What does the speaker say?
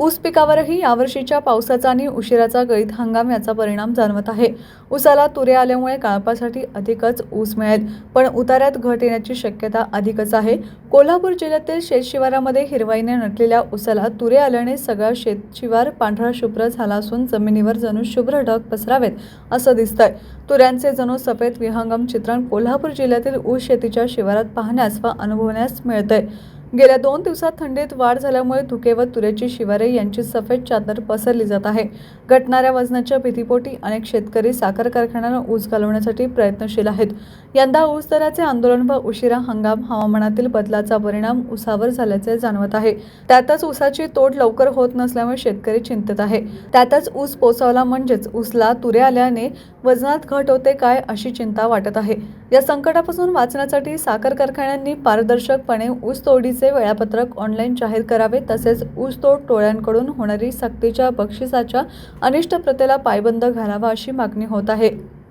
ऊस पिकावरही यावर्षीच्या पावसाचा आणि उशिराचा गळीत हंगाम याचा परिणाम जाणवत आहे. ऊसाला तुरे आल्यामुळे काळपासाठी अधिकच ऊस मिळेल पण उतार्यात घट येण्याची शक्यता अधिकच आहे. कोल्हापूर जिल्ह्यातील शेतशिवारामध्ये हिरवाईने नटलेल्या ऊसाला तुरे आल्याने सगळा शेतशिवार पांढरा शुभ्र झाला असून जमिनीवर जणू शुभ्र ढग पसरावेत असं दिसतंय. तुऱ्यांचे जणू सफेद विहंगम चित्रण कोल्हापूर जिल्ह्यातील ऊस शेतीच्या शिवारात पाहण्यास व अनुभवण्यास मिळतंय. गेल्या दोन दिवसात थंडीत वाढ झाल्यामुळे धुके व तुरेची शिवारे यांची सफेद चादर पसरली जात आहे. घटणाऱ्या वजनाच्या भीतीपोटी अनेक शेतकरी साखर कारखान्यांना ऊस घालवण्यासाठी प्रयत्नशील आहेत. यंदा ऊस दराचे आंदोलन व उशिरा हंगाम हवामानातील बदलाचा परिणाम ऊसावर झाल्याचे जाणवत आहे. त्यातच ऊसाची तोड लवकर होत नसल्यामुळे शेतकरी चिंतेत आहे. त्यातच ऊस पोचवला म्हणजेच ऊसला तुरे आल्याने वजनात घट होते काय अशी चिंता वाटत आहे. या संकटापासून वाचण्यासाठी साखर कारखान्यांनी पारदर्शकपणे ऊस तोडीचे वेळापत्रक ऑनलाईन जाहीर करावे तसेच ऊसतोड टोळ्यांकडून होणारी सक्तीच्या बक्षिसाच्या अनिष्ट प्रथेला पायबंद घालावा अशी मागणी होत आहे.